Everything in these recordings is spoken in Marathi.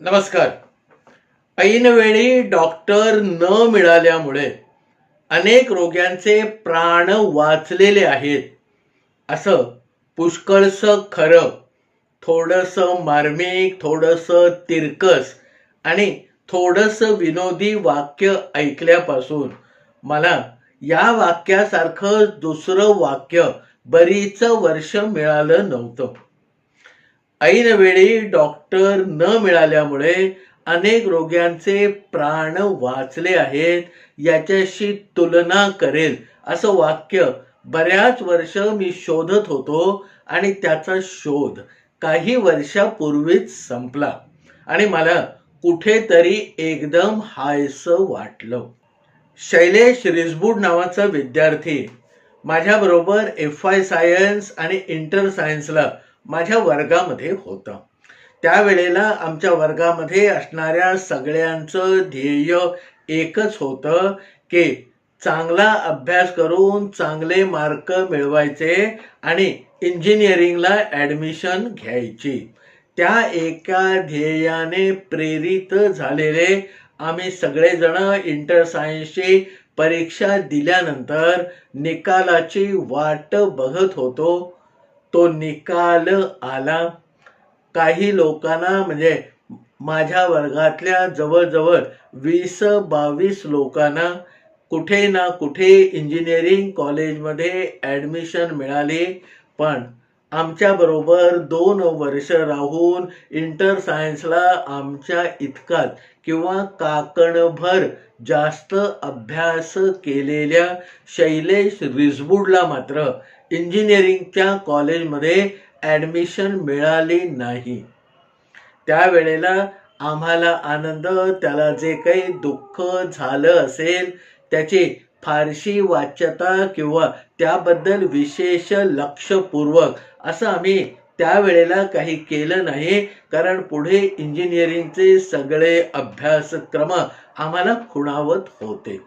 नमस्कार. ऐनवेळी डॉक्टर न मिळाल्यामुळे अनेक रोग्यांचे प्राण वाचलेले आहेत. असं पुष्कळसं खरं थोडंसं मार्मिक थोडंसं तिरकस आणि थोडंसं विनोदी वाक्य ऐकल्यापासून मला या वाक्यासारखं दुसरं वाक्य बरीच वर्ष मिळालं नव्हतं. ऐनवेळी डॉक्टर न मिळाल्यामुळे अनेक रोग्यांचे प्राण वाचले आहेत याच्याशी तुलना करेल असं वाक्य बऱ्याच वर्ष मी शोधत होतो आणि त्याचा शोध काही वर्षापूर्वीच संपला आणि मला कुठेतरी एकदम हायसं वाटलं. शैलेश रिसबूड नावाचा विद्यार्थी माझ्याबरोबर एफ आय सायन्स आणि इंटर सायन्सला माझ्या वर्गामध्ये होतं. त्यावेळेला आमच्या वर्गामध्ये असणाऱ्या सगळ्यांचं ध्येय एकच होतं की चांगला अभ्यास करून चांगले मार्क मिळवायचे आणि इंजिनिअरिंगला ॲडमिशन घ्यायची. त्या एका ध्येयाने प्रेरित झालेले आम्ही सगळेजण इंटर सायन्सची परीक्षा दिल्यानंतर निकालाची वाट बघत होतो. तो निकाल आला. काही लोकांना म्हणजे माझ्या वर्गातल्या जवळजवळ वीस बावीस लोकांना कुठे ना कुठे इंजिनिअरिंग कॉलेजमध्ये ॲडमिशन मिळाली. पण आमच्याबरोबर दोन वर्ष राहून इंटर सायन्सला आमच्या इतकाच किंवा काकणभर जास्त अभ्यास केलेल्या शैलेश रिसबूडला मात्र इंजिनिअरिंगच्या कॉलेजमध्ये ॲडमिशन मिळाली नाही. त्यावेळेला आम्हाला आनंद त्याला जे काही दुःख झालं असेल त्याची फारशी वाच्यता किंवा त्याबद्दल विशेष लक्षपूर्वक असं आम्ही त्यावेळेला काही केलं नाही. कारण पुढे इंजिनिअरिंगचे सगळे अभ्यासक्रम आम्हाला खुणावत होते.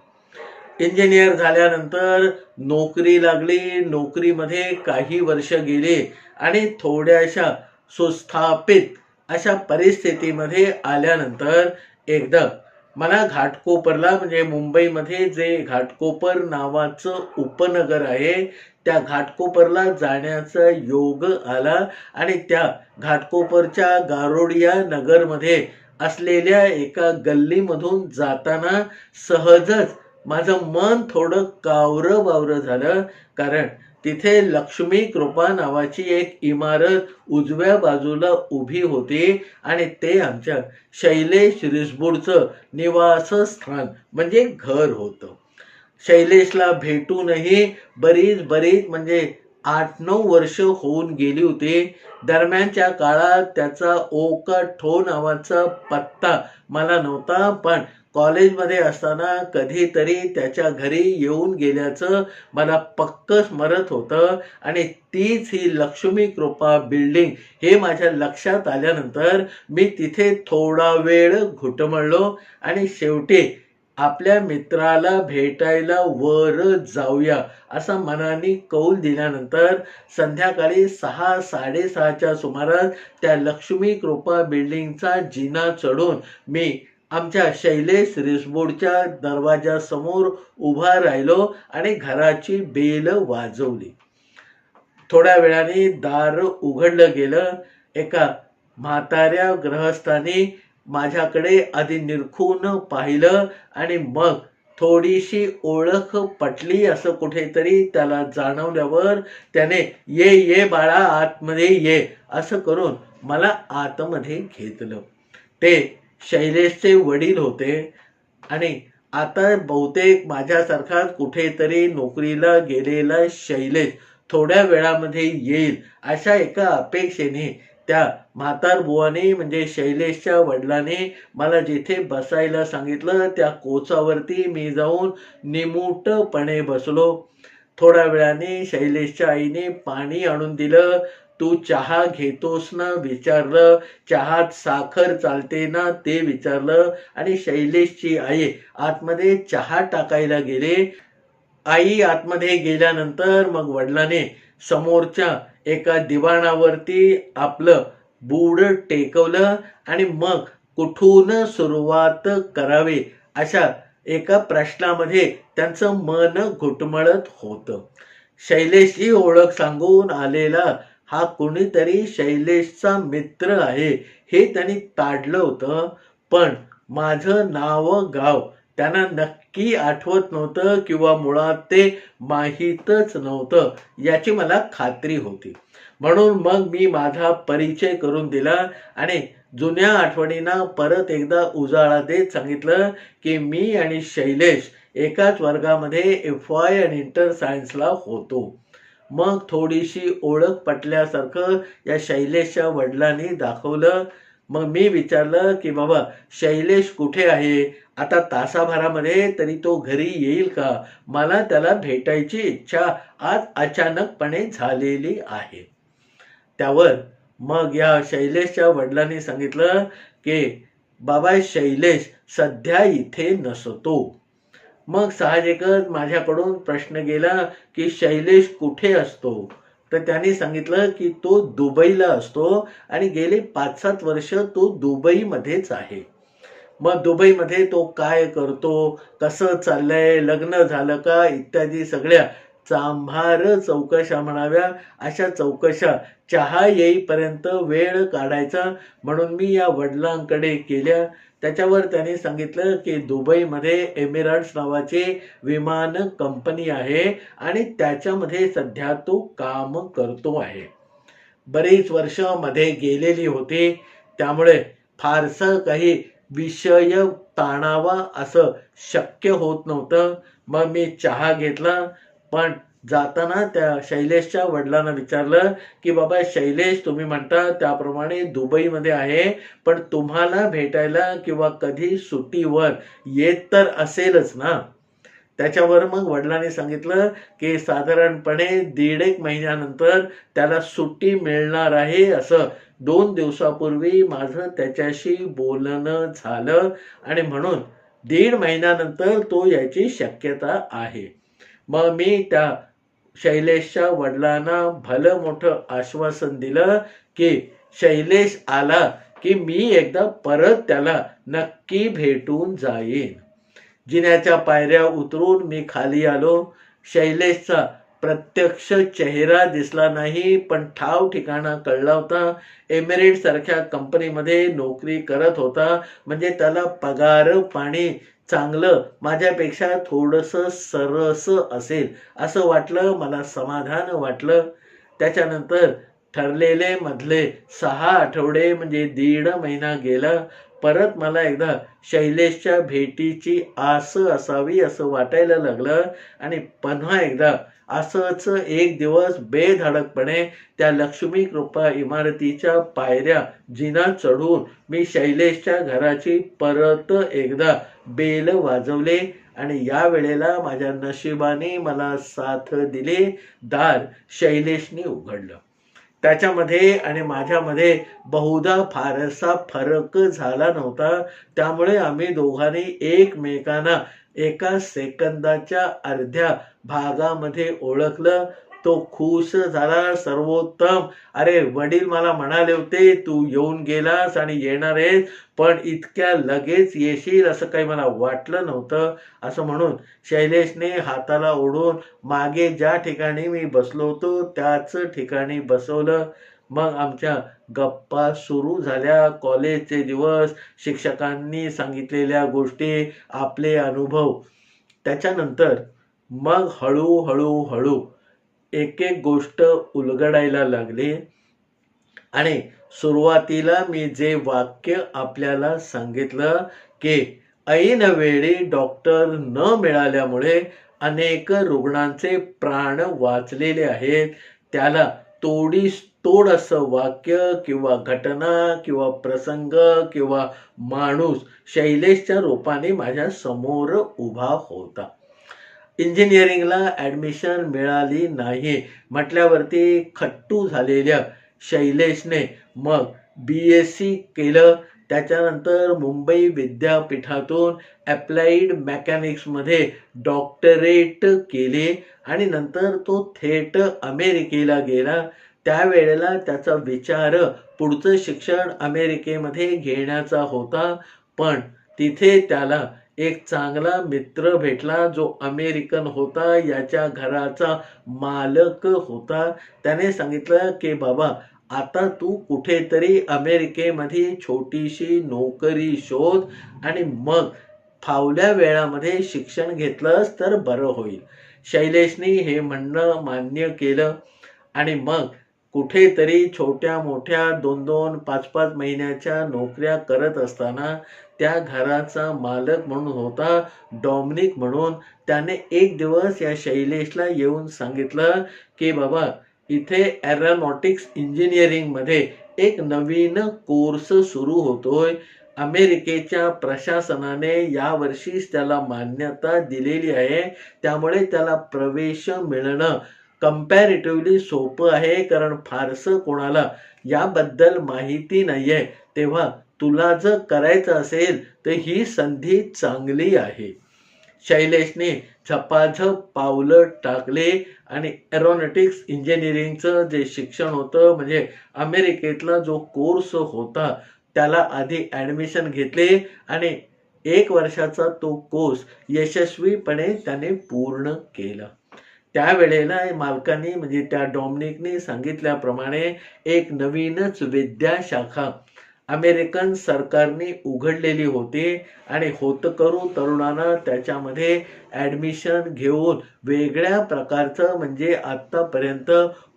इंजिनियर झाल्यानंतर नोकरी लागली नोकरीमध्ये काही वर्ष गेले आणि थोड्याशा सुस्थापित अशा परिस्थितीमध्ये आल्यानंतर एकदा मला घाटकोपरला म्हणजे मुंबईमध्ये जे घाटकोपर नावाचं उपनगर आहे त्या घाटकोपरला जाण्याचा योग आला आणि त्या घाटकोपरच्या गारोडिया नगरमध्ये असलेल्या एका गल्लीमधून जाताना सहजच माझं मन थोडं कावरं बावरं झालं. कारण तिथे लक्ष्मी कृपा नावाची एक इमारत उजव्या बाजूला उभी होती आणि ते आमच्या शैलेश रिसबुडचं निवासस्थान म्हणजे घर होतं. शैलेशला भेटूनही बरीच बरीच म्हणजे आठ नऊ वर्ष होऊन गेली होती. दरम्यानच्या काळात त्याचा ओका ठो नावाचा पत्ता मला नव्हता पण कॉलेजमध्ये असताना कधीतरी त्याच्या घरी येऊन गेल्याचं मला पक्क स्मरत होतं आणि तीच ही लक्ष्मी कृपा बिल्डिंग हे माझ्या लक्षात आल्यानंतर मी तिथे थोडा वेळ घुटमळलो आणि शेवटी आपल्या मित्राला भेटायला वर जाऊया असा मनाने कौल दिल्यानंतर संध्याकाळी सहा साडेसहाच्या सुमारास त्या लक्ष्मी कृपा बिल्डिंगचा जिना चढून मी आमच्या शैलेश रेसबोर्डच्या दरवाजासमोर उभा राहिलो आणि घराची बेल वाजवली. थोड्या वेळाने दार उघडलं गेलं. एका म्हाताऱ्या ग्रहस्थानी माझ्याकडे आधी निरखून पाहिलं आणि मग थोडीशी ओळख पटली असं कुठेतरी त्याला जाणवल्यावर त्याने ये ये बाळा आतमध्ये ये असं करून मला आतमध्ये घेतलं. ते शैलेशचे वडील होते. आणि आता बहुतेक माझ्यासारखाच कुठेतरी नोकरीला गेलेला शैलेश थोड्या वेळामध्ये येईल अशा एका अपेक्षेने त्या म्हातार बुवाने म्हणजे शैलेशच्या वडिलाने मला जिथे बसायला सांगितलं त्या कोचावरती मी जाऊन निमूटपणे बसलो. थोड्या वेळाने शैलेशच्या आईने पाणी आणून दिलं. तू चहा घेतोस ना विचारलं चहात साखर चालते ना ते विचारलं आणि शैलेशची आई आतमध्ये चहा टाकायला गेले. आई आतमध्ये गेल्यानंतर मग वडिलाने समोरच्या एका दिवाणावरती आपलं बूड टेकवलं आणि मग कुठून सुरुवात करावी अशा एका प्रश्नामध्ये त्यांचं मन घुटमळत होतं. शैलेशची ओळख सांगून आलेला हा कुणीतरी शैलेशचा मित्र आहे हे त्यांनी ताडलं होतं. पण माझं नाव गाव त्यांना नक्की आठवत नव्हतं किंवा मुळात ते माहीतच नव्हतं याची मला खात्री होती. म्हणून मग मी माझा परिचय करून दिला आणि जुन्या आठवणींना परत एकदा उजाळा देत सांगितलं की मी आणि शैलेश एकाच वर्गामध्ये एफ वाय आणि इंटर सायन्सला होतो. मग थोडीशी ओळख पटल्यासारखं या शैलेशच्या वडिलांनी दाखवलं. मग मी विचारलं की बाबा शैलेश कुठे आहे? आता तासाभरामध्ये तरी तो घरी येईल का? मला त्याला भेटायची इच्छा आज अचानकपणे झालेली आहे. त्यावर मग या शैलेशच्या वडिलांनी सांगितलं की बाबा शैलेश सध्या इथे नसतो. मग साहजिकच माझ्याकडून प्रश्न गेला की शैलेश कुठे असतो? तर त्यांनी सांगितलं की तो दुबईला असतो आणि गेले पाच सात वर्ष तो दुबईमध्येच आहे. मग दुबईमध्ये तो काय करतो? कसं चाललंय? लग्न झालं का? इत्यादी सगळ्या चांभार चौकशा म्हणाव्या. अशा चौकशा चहा येईपर्यंत वेळ काढायचा. म्हणून मी या वडिलांकडे केल्या. त्याच्यावर त्यांनी सांगितलं की दुबईमध्ये एमिरट्स नावाची विमान कंपनी आहे आणि त्याच्यामध्ये सध्या तो काम करतो आहे. बरीच वर्षमध्ये गेलेली होती. त्यामुळे फारसं काही विषय ताणावा असं शक्य होत नव्हतं. मग मी चहा घेतला पण जाताना त्या शैलेशच्या वडिलांना विचारलं की बाबा शैलेश तुम्ही म्हणता त्याप्रमाणे दुबईमध्ये आहे पण तुम्हाला भेटायला किंवा कधी सुट्टीवर येत तर असेलच ना? त्याच्यावर मग वडिलांनी सांगितलं की साधारणपणे दीड एक महिन्यानंतर त्याला सुट्टी मिळणार आहे असं. दोन दिवसापूर्वी माझं त्याच्याशी बोलणं झालं आणि म्हणून दीड महिन्यानंतर तो याची शक्यता आहे. मग मी त्या शैलेशच्या वडिलांना भलं मोठं आश्वासन दिलं की शैलेश आला की मी एकदा परत त्याला नक्की भेटून जाईन. जिन्याच्या पायऱ्या उतरून मी खाली आलो. शैलेशचा प्रत्यक्ष चेहरा दिसला नाही पण ठाव ठिकाणा कळला होता. एमिरेट सारख्या कंपनीमध्ये नोकरी करत होता. म्हणजे त्याला पगार पाणी चांगलं माझ्यापेक्षा थोडंसं सरस असेल असं वाटलं मला समाधान वाटलं. त्याच्यानंतर ठरलेले मधले सहा आठवडे म्हणजे दीड महिना गेला. परत मला एकदा शैलेशच्या भेटीची आस असावी असं वाटायला लागलं. आणि पुन्हा एकदा असंच एक दिवस बेधडकपणे त्या लक्ष्मी कृपा इमारतीच्या पायऱ्या जिना चढून मी शैलेशच्या घराची परत एकदा बेल वाजवले आणि या वेळेला माझ्या नशिबाने मला साथ दिली दार शैलेशने उघडलं. त्याच्यामध्ये आणि माझ्यामध्ये बहुधा फारसा फरक झाला नव्हता. त्यामुळे आम्ही दोघांनी एकमेकांना एका सेकंदाच्या अर्ध्या भागामध्ये ओळखलं. तो खुश झाला सर्वोत्तम. अरे वडील मला म्हणाले होते तू येऊन गेलास आणि येणार आहेस पण इतक्या लगेच येशील असं काही मला वाटलं नव्हतं असं म्हणून शैलेशने हाताला ओढून मागे ज्या ठिकाणी मी बसलो होतो त्याच ठिकाणी बसवलं. मग आमच्या गप्पा सुरू झाल्या. कॉलेजचे दिवस शिक्षकांनी सांगितलेल्या गोष्टी आपले अनुभव. त्याच्यानंतर मग हळूहळू हळू एक एक गोष्ट उलगडायला लागली. आणि सुरुवातीला मी जे वाक्य आपल्याला सांगितलं की ऐन वेळी डॉक्टर न मिळाल्यामुळे अनेक रुग्णांचे प्राण वाचलेले आहेत. त्याला तोडीस तोड असं वाक्य किंवा घटना किंवा प्रसंग किंवा माणूस शैलेशच्या रूपाने माझ्यासमोर उभा होता. इंजिनिअरिंगला ॲडमिशन मिळाली नाही. म्हटल्यावरती खट्टू झालेल्या शैलेशने मग बी एस सी केलं. त्याच्यानंतर मुंबई विद्यापीठातून ॲप्लाईड मेकॅनिक्समध्ये डॉक्टरेट केले आणि नंतर तो थेट अमेरिकेला गेला. त्यावेळेला त्याचा विचार पुढचं शिक्षण अमेरिकेमध्ये घेण्याचा होता. पण तिथे त्याला एक चांगला मित्र भेटला जो अमेरिकन होता. याच्या घराचा मालक होता. त्याने सांगितलं की बाबा आता तू कुठेतरी अमेरिकेमध्ये छोटीशी नोकरी शोध आणि मग फावल्या वेळामध्ये शिक्षण घेतलंस तर बरं होईल. शैलेशनी हे म्हणणं मान्य केलं आणि मग कुठेतरी छोट्या मोठ्या दोन दोन पाच पाच महिन्याच्या नोकऱ्या करत असताना त्या घराचा मालक म्हणून होता डॉमिनिक म्हणून त्याने एक दिवस या शैलेशला येऊन सांगितलं की बाबा इथे एरोनॉटिक्स इंजिनिअरिंगमध्ये एक नवीन कोर्स सुरू होतोय. अमेरिकेच्या प्रशासनाने यावर्षीच त्याला मान्यता दिलेली आहे. त्यामुळे त्याला प्रवेश मिळणं कम्पॅरेटिव्हली सोपं आहे कारण फारसं कोणाला याबद्दल माहिती नाही आहे तेव्हा तुला जर करायचं असेल तर ही संधी चांगली आहे. शैलेशने झपाझप पावलं टाकले आणि एरोनॉटिक्स इंजिनिअरिंगचं जे शिक्षण होतं म्हणजे अमेरिकेतला जो कोर्स होता त्याला आधी ॲडमिशन घेतले आणि एक वर्षाचा तो कोर्स यशस्वीपणे त्याने पूर्ण केला. त्यावेळेला मालकांनी म्हणजे त्या डॉमनिकने सांगितल्याप्रमाणे एक नवीनच विद्याशाखा अमेरिकन सरकारने उघडलेली होती आणि होत करून तरुणांना त्याच्यामध्ये ॲडमिशन घेऊन वेगळ्या प्रकारचं म्हणजे आत्तापर्यंत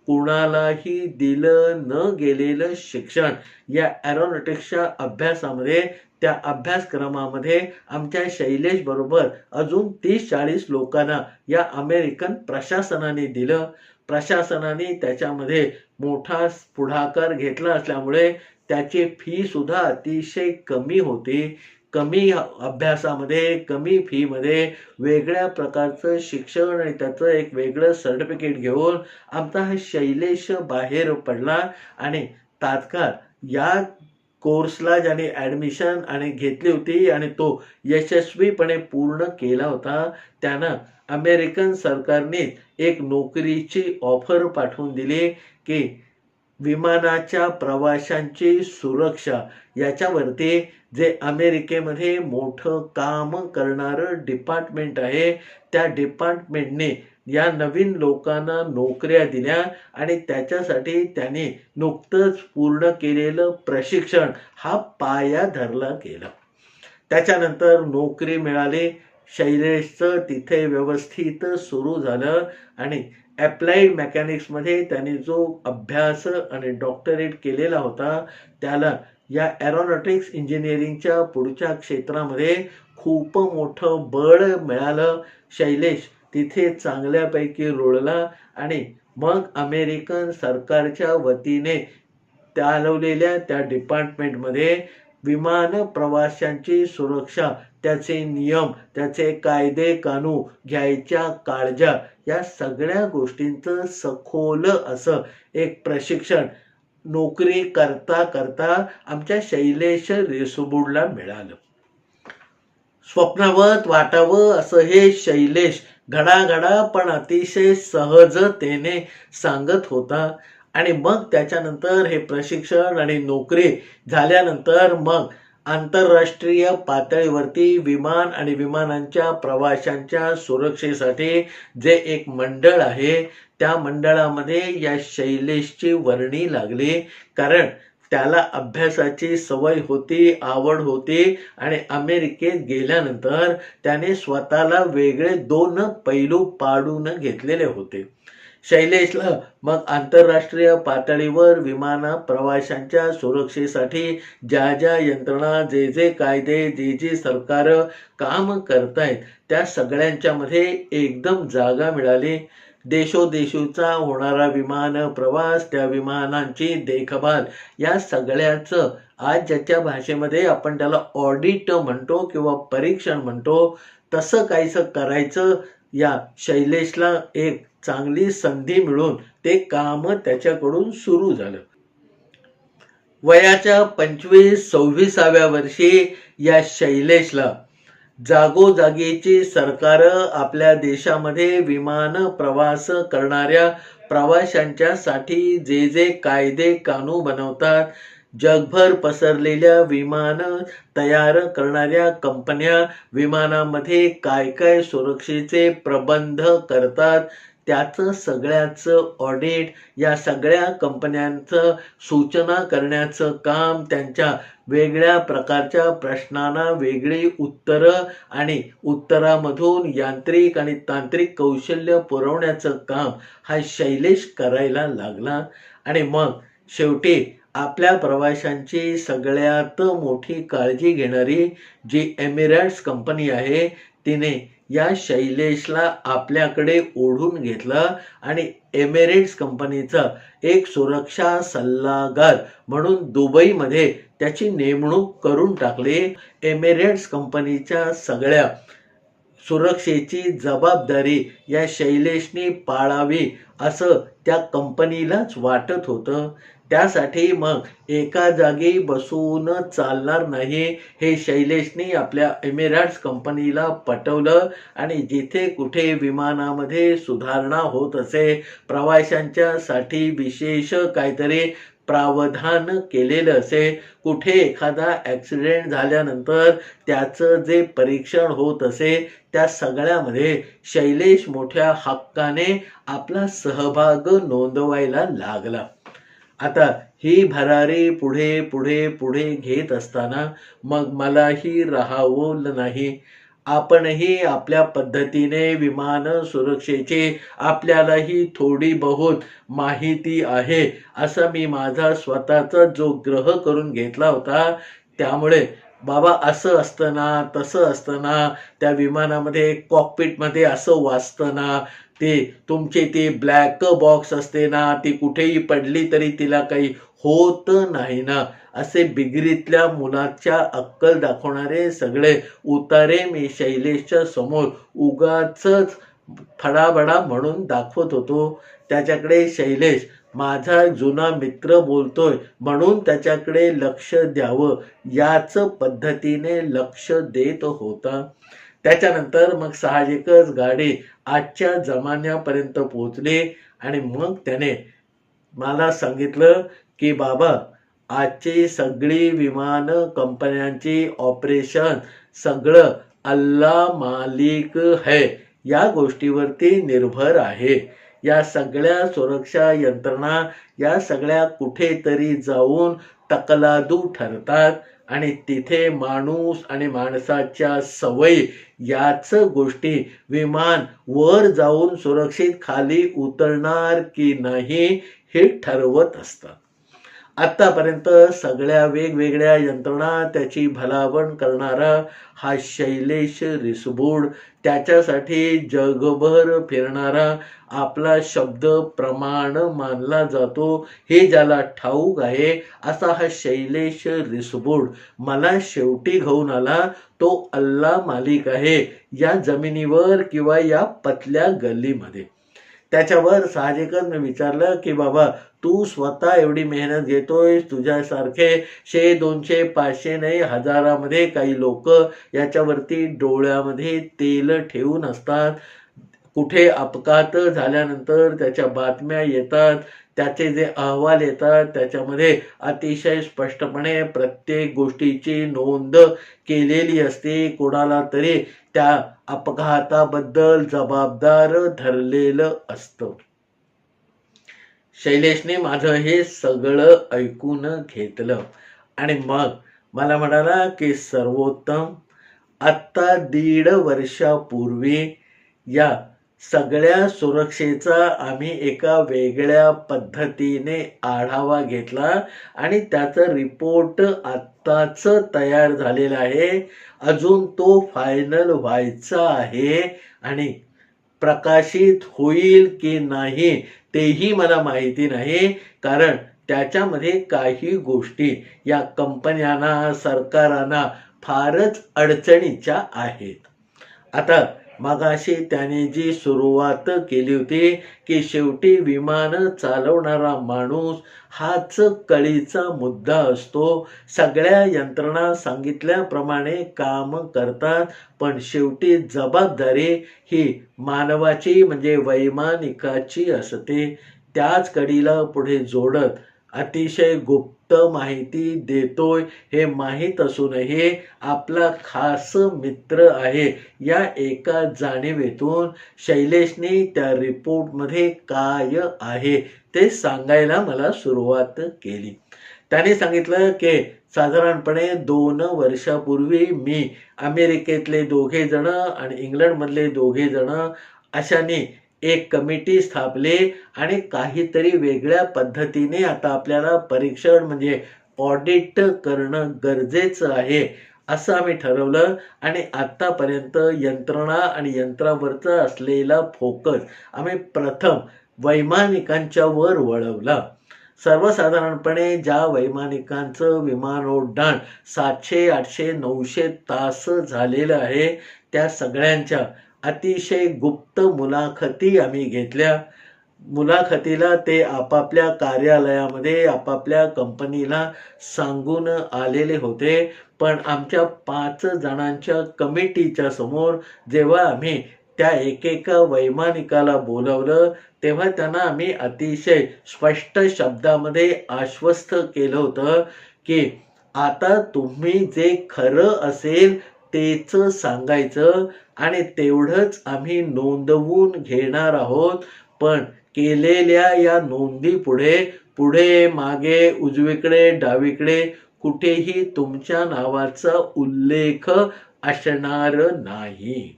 कुणालाही दिलं न गेलेलं शिक्षण या ॲरोनॉटिक्सच्या अभ्यासामध्ये त्या अभ्यासक्रमामध्ये आमच्या शैलेश बरोबर अजून तीस चाळीस लोकांना या अमेरिकन प्रशासनाने दिलं. प्रशासनाने त्याच्यामध्ये मोठा पुढाकार घेतला असल्यामुळे त्याची फी सुद्धा अतिशय कमी होती. कमी अभ्यासामध्ये कमी फीमध्ये वेगळ्या प्रकारचं शिक्षण आणि त्याचं एक वेगळं सर्टिफिकेट घेऊन आमचा हा शैलेश बाहेर पडला आणि तात्काळ या कोर्सला ज्याने ॲडमिशन आणि घेतली होती आणि तो यशस्वीपणे पूर्ण केला होता त्यानं अमेरिकन सरकारने एक नोकरीची ऑफर पाठवून दिली की विमानाच्या प्रवाशांची सुरक्षा. याच्यावरती जे अमेरिकेमध्ये मोठं काम करणारं डिपार्टमेंट आहे त्या डिपार्टमेंटने या नवीन लोकांना नोकऱ्या दिल्या आणि त्याच्यासाठी त्याने नुकतंच पूर्ण केलेलं प्रशिक्षण हा पाया धरला गेला. त्याच्यानंतर नोकरी मिळाली शैलेशचं तिथे व्यवस्थित सुरू झालं आणि ॲप्लाइड मेकॅनिक्समध्ये त्याने जो अभ्यास आणि डॉक्टरेट केलेला होता त्याला या एरोनॉटिक्स इंजिनिअरिंगच्या पुढच्या क्षेत्रामध्ये खूप मोठं बळ मिळालं. शैलेश तिथे चांगल्यापैकी रुळला आणि मग अमेरिकन सरकारच्या वतीने चालवलेल्या त्या डिपार्टमेंटमध्ये विमान प्रवाशांची सुरक्षा त्याचे नियम त्याचे कायदे कानून घ्यायच्या काळजा या सगळ्या गोष्टींचं सखोल असं एक प्रशिक्षण नोकरी करता करता आमच्या शैलेश रेसुबुडला मिळालं. स्वप्नवत वाटावं असं हे शैलेश घडाघडा पण अतिशय सहजतेने सांगत होता. आणि मग त्याच्यानंतर हे प्रशिक्षण आणि नोकरी झाल्यानंतर मग आंतरराष्ट्रीय पातळीवरती विमान आणि विमानांच्या प्रवाशांच्या सुरक्षेसाठी जे एक मंडळ आहे त्या मंडळामध्ये या शैलेशची वर्णी लागली. कारण त्याला अभ्यासाची सवय होती आवड होती आणि अमेरिकेत गेल्यानंतर त्याने स्वतःला वेगळे दोन पैलू पाडून घेतलेले होते. शैलेशला मग आंतरराष्ट्रीय पातळीवर विमाना प्रवाशांच्या सुरक्षेसाठी ज्या ज्या यंत्रणा जे जे कायदे जे जे सरकार काम करतायत त्या सगळ्यांच्यामध्ये एकदम जागा मिळाली. देशोदेशीचा होणारा विमान प्रवास त्या विमानांची देखभाल या सगळ्याचं आज ज्याच्या भाषेमध्ये आपण त्याला ऑडिट म्हणतो किंवा परीक्षण म्हणतो तसं काहीसं करायचं या शैलेशला एक चांगली संधी मिळून ते काम त्याच्याकडून सुरू झालं. वयाच्या पंचवीस सव्वीसाव्या वर्षी या शैलेशला जागोजागीची सरकार आपल्या देशामध्ये विमान प्रवास करणाऱ्या प्रवाशांच्या साठी जे जे कायदे कानून बनवतात जगभर पसरलेल्या विमान तयार करणाऱ्या कंपन्या विमानामध्ये काय काय सुरक्षेचे प्रबंध करतात त्याचं सगळ्याचं ऑडिट या सगळ्या कंपन्यांचं सूचना करण्याचं काम त्यांच्या वेगळ्या प्रकारच्या प्रश्नांना वेगळी उत्तरं आणि उत्तरामधून यांत्रिक आणि तांत्रिक कौशल्य पुरवण्याचं काम हा शैलेश करायला लागला. आणि मग शेवटी आपल्या प्रवाशांची सगळ्यात मोठी काळजी घेणारी जी एमिरेट्स कंपनी आहे तिने या शैलेशला आपल्याकडे ओढून घेतलं आणि एमिरेट्स कंपनीचा एक सुरक्षा सल्लागार म्हणून दुबईमध्ये त्याची नेमणूक करून टाकली. एमिरेट्स कंपनीच्या सगळ्या सुरक्षेची जबाबदारी या शैलेशने पाळावी असं त्या कंपनीलाच वाटत होतं. त्यासाठी मग एका जागी बसून चालणार नाही. हे शैलेशने आपल्या एमिरेट्स कंपनीला पटवलं आणि जिथे कुठे विमानामध्ये सुधारणा होत असे प्रवाशांच्यासाठी विशेष काहीतरी प्रावधान केलेलं असे. कुठे एखादा ॲक्सिडेंट झाल्यानंतर त्याचं जे परीक्षण होत असे त्या सगळ्यामध्ये शैलेश मोठ्या हक्काने आपला सहभाग नोंदवायला लागला. आता ही भरारी पुढे पुढे पुढे घेत असताना मग मलाही राहावं नाही. आपणही आपल्या पद्धतीने विमान सुरक्षेची आपल्यालाही थोडी बहुत माहिती आहे असं मी माझा स्वतःचा जो ग्रह करून घेतला होता त्यामुळे बाबा असं असताना तसं असताना त्या विमानामध्ये कॉकपिटमध्ये असं वाचताना ते तुमचे ते ब्लॅक बॉक्स असते ना ती कुठेही पडली तरी तिला काही होत नाही ना. असे बिगरीतल्या मुलाच्या अक्कल दाखवणारे सगळे उतारे मी शैलेशच्या समोर उगाच फडाबडा म्हणून दाखवत होतो. त्याच्याकडे शैलेश माझा जुना मित्र बोलतोय म्हणून त्याच्याकडे लक्ष द्यावं. याच पद्धतीने लक्ष देत होता. त्याच्यानंतर मग साहजिकच गाडी आजच्या जमान्यापर्यंत पोहोचले आणि मग त्याने मला सांगितलं की बाबा आजची सगळी विमान कंपन्यांची ऑपरेशन सगळं अल्ला मालिक है या गोष्टीवरती निर्भर आहे. या सगळ्या सुरक्षा यंत्रणा या सगळ्या कुठेतरी जाऊन तकलादू ठरतात. आणि तिथे माणूस आणि माणसाच्या सवयी याच गोष्टी विमान वर जाऊन सुरक्षित खाली उतरणार की नाही हे ठरवत असतात. आतापर्यंत सगळ्या वेगवेगळ्या यंत्रणा त्याची भलावण करणारा हा शैलेश रिसबोड त्याच्यासाठी जगभर फिरणारा आपला शब्द प्रमाण मानला जातो हे ज्याला ठाऊक आहे असा हा शैलेश रिसबोड. मला शेवटी घेऊन आला तो अल्ला मालिक आहे या जमिनीवर किंवा या पतल्या गल्लीमध्ये. त्याच्यावर साहजिकच मी विचारलं की बाबा तू स्वतः एवढी मेहनत घेतोय तुझ्यासारखे शे दोनशे पाचशे नाही हजारामध्ये काही लोक याच्यावरती डोळ्यामध्ये तेल ठेवून असतात. कुठे अपघात झाल्यानंतर त्याच्या बातम्या येतात त्याचे जे अहवाल येतात त्याच्यामध्ये अतिशय स्पष्टपणे प्रत्येक गोष्टीची नोंद केलेली असते. कोणाला तरी त्या अपघाताबद्दल जबाबदार धरलेलं असतं. शैलेशने माझं हे सगळं ऐकून घेतलं. आणि मग मला म्हणाला की सर्वोत्तम आत्ता दीड वर्षापूर्वी या सगळ्या सुरक्षेचा आम्ही एका वेगळ्या पद्धतीने आढावा घेतला आणि त्याचा रिपोर्ट आत्ताच तयार झालेला आहे. अजून तो फायनल व्हायचा आहे आणि प्रकाशित होईल की नाही तेही मला माहिती नाही. कारण त्याच्यामध्ये काही गोष्टी या कंपन्यांना सरकारांना फारच अडचणीच्या आहेत. आता मगाशी त्याने जी सुरुवात केली होती की शेवटी विमान चालवणारा माणूस हाच कळीचा मुद्दा असतो. सगळ्या यंत्रणा सांगितल्याप्रमाणे काम करतात पण शेवटी जबाबदारी ही मानवाची म्हणजे वैमानिकाची असते. त्याच कडीला पुढे जोडत अतिशय गुप्त माहिती देतोय. हे माहीत असूनही आपला खास मित्र आहे. या एका जाणीवेतून शैलेशने त्या रिपोर्टमध्ये काय आहे ते सांगायला मला सुरुवात केली. त्याने सांगितलं की साधारणपणे दोन वर्षापूर्वी मी अमेरिकेतले दोघे जण आणि इंग्लंडमधले दोघे जण अशाने एक कमिटी स्थापली आणि काहीतरी वेगळ्या पद्धतीने आता आपल्याला परीक्षण म्हणजे ऑडिट करणं गरजेचं आहे असं आम्ही ठरवलं. आणि आत्तापर्यंत यंत्रणा आणि यंत्रावरचा असलेला फोकस आम्ही प्रथम वैमानिकांच्या वर वळवला. सर्वसाधारणपणे ज्या वैमानिकांचं विमानोड्डाण सातशे आठशे नऊशे तास झालेलं आहे त्या सगळ्यांच्या अतिशय गुप्त मुलाखती आम्ही घेतल्या. मुलाखतीला ते आपापल्या कार्यालयामध्ये आपापल्या कंपनीला सांगून आलेले होते. पण आमच्या पाच जणांच्या कमिटीच्या समोर जेव्हा आम्ही त्या एकेका वैमानिकाला बोलवलं तेव्हा त्यांना आम्ही अतिशय स्पष्ट शब्दामध्ये आश्वस्त केलं होतं की आता तुम्ही जे खरं असेल तेच सांगायचं आणि तेवढंच आम्ही नोंदवून घेणार आहोत. पण केलेल्या या नोंदी पुढे पुढे मागे उजवीकडे डावीकडे कुठेही तुमच्या नावाचा उल्लेख असणार नाही.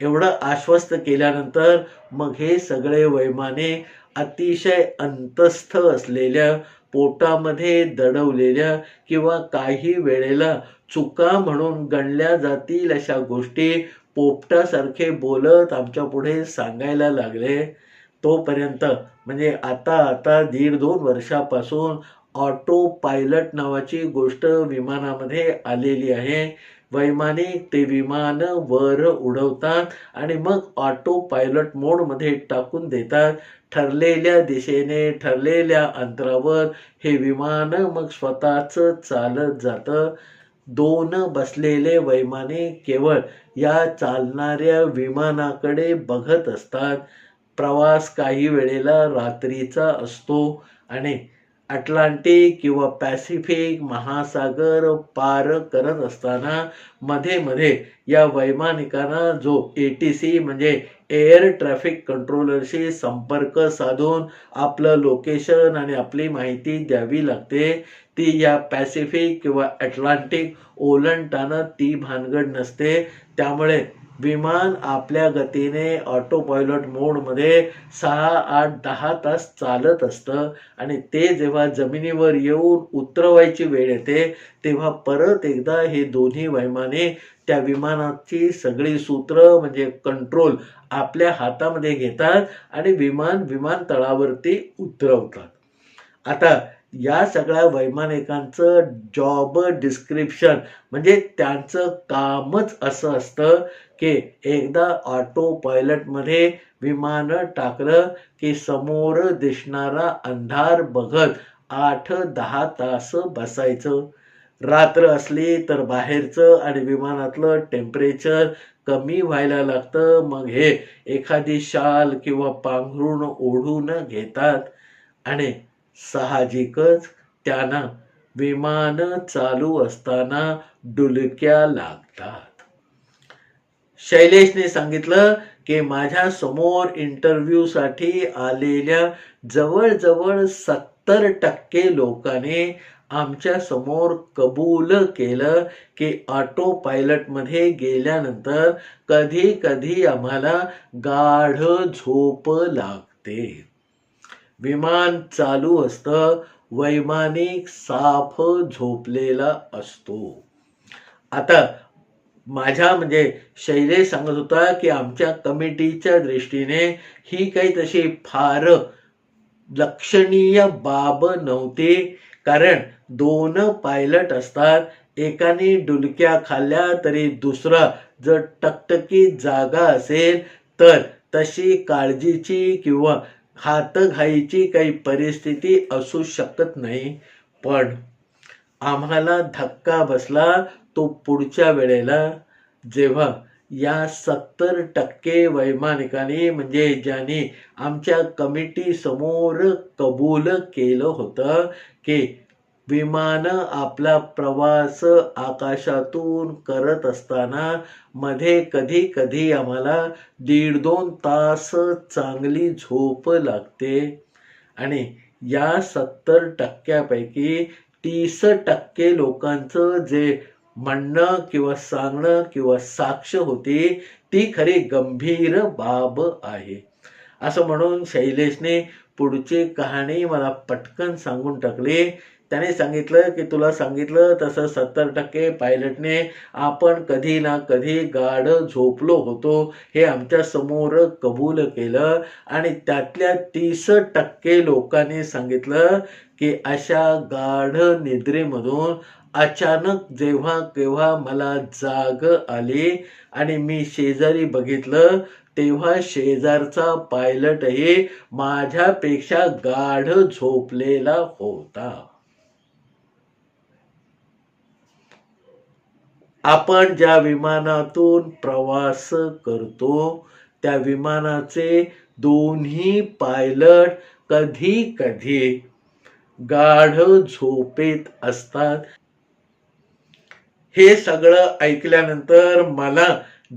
एवढं आश्वस्त केल्यानंतर मग हे सगळे वैमाने अतिशय अंतस्थ असलेल्या पोटामध्ये दडवलेल्या किंवा काही वेळेला चुका म्हणून गणल्या जातील अशा गोष्टी पोपटासारखे बोलत आमच्या पुढे सांगायला लागले. तोपर्यंत म्हणजे आता आता दीड दोन वर्षापासून ऑटो पायलट नावाची गोष्ट विमानामध्ये आलेली आहे. वैमानिक ते विमान वर उडवतात आणि मग ऑटो पायलट मोडमध्ये टाकून देतात. ठरलेल्या दिशेने ठरलेल्या अंतरावर हे विमान मग स्वतःच चालत जातं. दोन बसलेले वैमानिक केवळ या चालणाऱ्या विमानाकडे बघत असतात. प्रवास काही वेळेला रात्रीचा असतो आणि अटलांटिक किंवा पॅसिफिक महासागर पार करत असताना मध्ये मध्ये या वैमानिकांना जो ए टी सी म्हणजे एअर ट्रॅफिक कंट्रोलरशी संपर्क साधून आपलं लोकेशन आणि आपली माहिती द्यावी लागते ती या पॅसिफिक किंवा अटलांटिक ओलंटानं ती भानगड नसते. त्यामुळे विमान आपल्या गतीने ऑटो पायलट मोडमध्ये सहा आठ दहा तास चालत असतं. आणि ते जेव्हा जमिनीवर येऊन उतरवायची वेळ येते तेव्हा परत एकदा हे दोन्ही वैमाने त्या विमानाची सगळी सूत्र म्हणजे कंट्रोल आपल्या हातामध्ये घेतात आणि विमान विमानतळावरती उतरवतात. आता या सगळ्या वैमानिकांचं जॉब डिस्क्रिप्शन म्हणजे त्यांचं कामच असं असतं की एकदा ऑटो पायलटमध्ये विमान टाकलं की समोर दिसणारा अंधार बघत आठ दहा तास बसायचं. रात्र असली तर बाहेरचं आणि विमानातलं टेम्परेचर कमी व्हायला लागतं. मग हे एखादी शाल किंवा पांघरून ओढून घेतात. आणि साहजिकच त्यांना विमान चालू असताना डुलक्या लागतात. शैलेशने सांगितलं की माझ्यासमोर इंटरव्ह्यूसाठी आलेल्या जवळजवळ सत्तर टक्के लोकांनी आमच्यासमोर कबूल केलं की ऑटो पायलटमध्ये गेल्यानंतर कधी कधी आम्हाला गाढ झोप लागते. विमान चालू असतं वैमानिक साफ झोपलेला असतो. आता माझ्या म्हणजे शैलेश सांगत होता की आमच्या कमिटीच्या दृष्टीने ही काही तशी फार लक्षणीय बाब नव्हती. कारण दोन पायलट असतात एकाने डुलक्या खाल्ल्या तरी दुसरा जर टकटकी जागा असेल तर तशी काळजीची किंवा हातघाईची काही परिस्थिती असू शकत नाही. पण आम्हाला धक्का बसला तो पुढच्या वेळेला जेव्हा या सत्तर टक्के वैमानिकांनी म्हणजे ज्यांनी आमच्या कमिटी समोर कबूल केलं होतं की विमान आपला प्रवास आकाशातून करत असताना मध्ये कधी कधी आम्हाला दीड दोन तास चांगली झोप लागते. आणि या सत्तर टक्क्यापैकी तीस टक्के लोकांचं जे म्हणणं किंवा सांगणं किंवा साक्ष होती ती खरी गंभीर बाब आहे. असं म्हणून शैलेशने पुढची कहाणी मला पटकन सांगून टाकली. त्याने सांगितलं की तुला सांगितलं तसं सत्तर टक्के पायलटने आपण कधी ना कधी गाढ झोपलो होतो. हे आमच्यासमोर कबूल केलं आणि त्यातल्या तीस टक्के लोकांनी सांगितलं की अशा गाढ निद्रेमधून अचानक जेव्हा केव्हा मला जाग आली आणि मी शेजारी बघितलं तेव्हा शेजारचा पायलटही माझ्यापेक्षा गाढ झोपलेला होता. आपण ज्या विमानातून प्रवास करतो त्या विमानाचे दोन्ही पायलट कधी कधी गाढ झोपेत असतात. हे सगळं ऐकल्यानंतर मला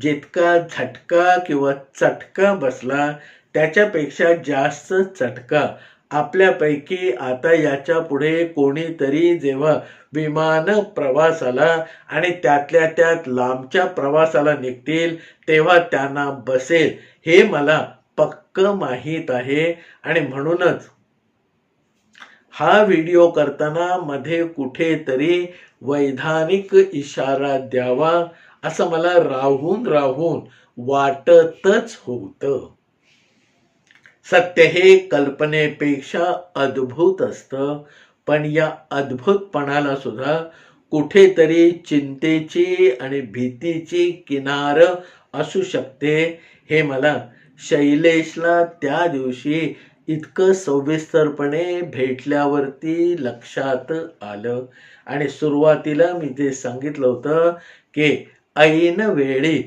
जितका झटका किंवा चटका बसला त्याच्यापेक्षा जास्त चटका. आपल्यापैकी आता याच्यापुढे कोणीतरी जेव्हा विमान प्रवासाला आणि त्यातल्या त्यात लांबच्या प्रवासाला निघतील तेव्हा त्यांना बसेल हे मला पक्क माहीत आहे. आणि म्हणूनच हा व्हिडिओ करताना मध्ये कुठेतरी वैधानिक इशारा द्यावा. असं मला राहून राहून वाटतच होत. सत्य हे कल्पनेपेक्षा अद्भुत असतं. पण या अद्भुतपणाला सुद्धा कुठेतरी चिंतेची आणि भीतीची किनार असू शकते. हे मला शैलेशला त्या दिवशी इतकं सविस्तरपणे भेटल्यावरती लक्षात आलं. आणि सुरुवातीला मी जे सांगितलं होतं की ऐन वेळी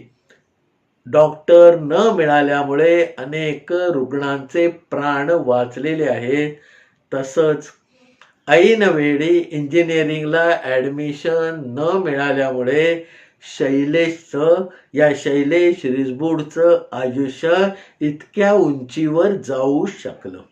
डॉक्टर न मिळाल्यामुळे अनेक रुग्णांचे प्राण वाचलेले आहेत. तसंच ऐन वेळी इंजिनिअरिंगला ॲडमिशन न मिळाल्यामुळे शैलेशचं या शैलेश रिसबूडचं आयुष्य इतक्या उंचीवर जाऊ शकलं.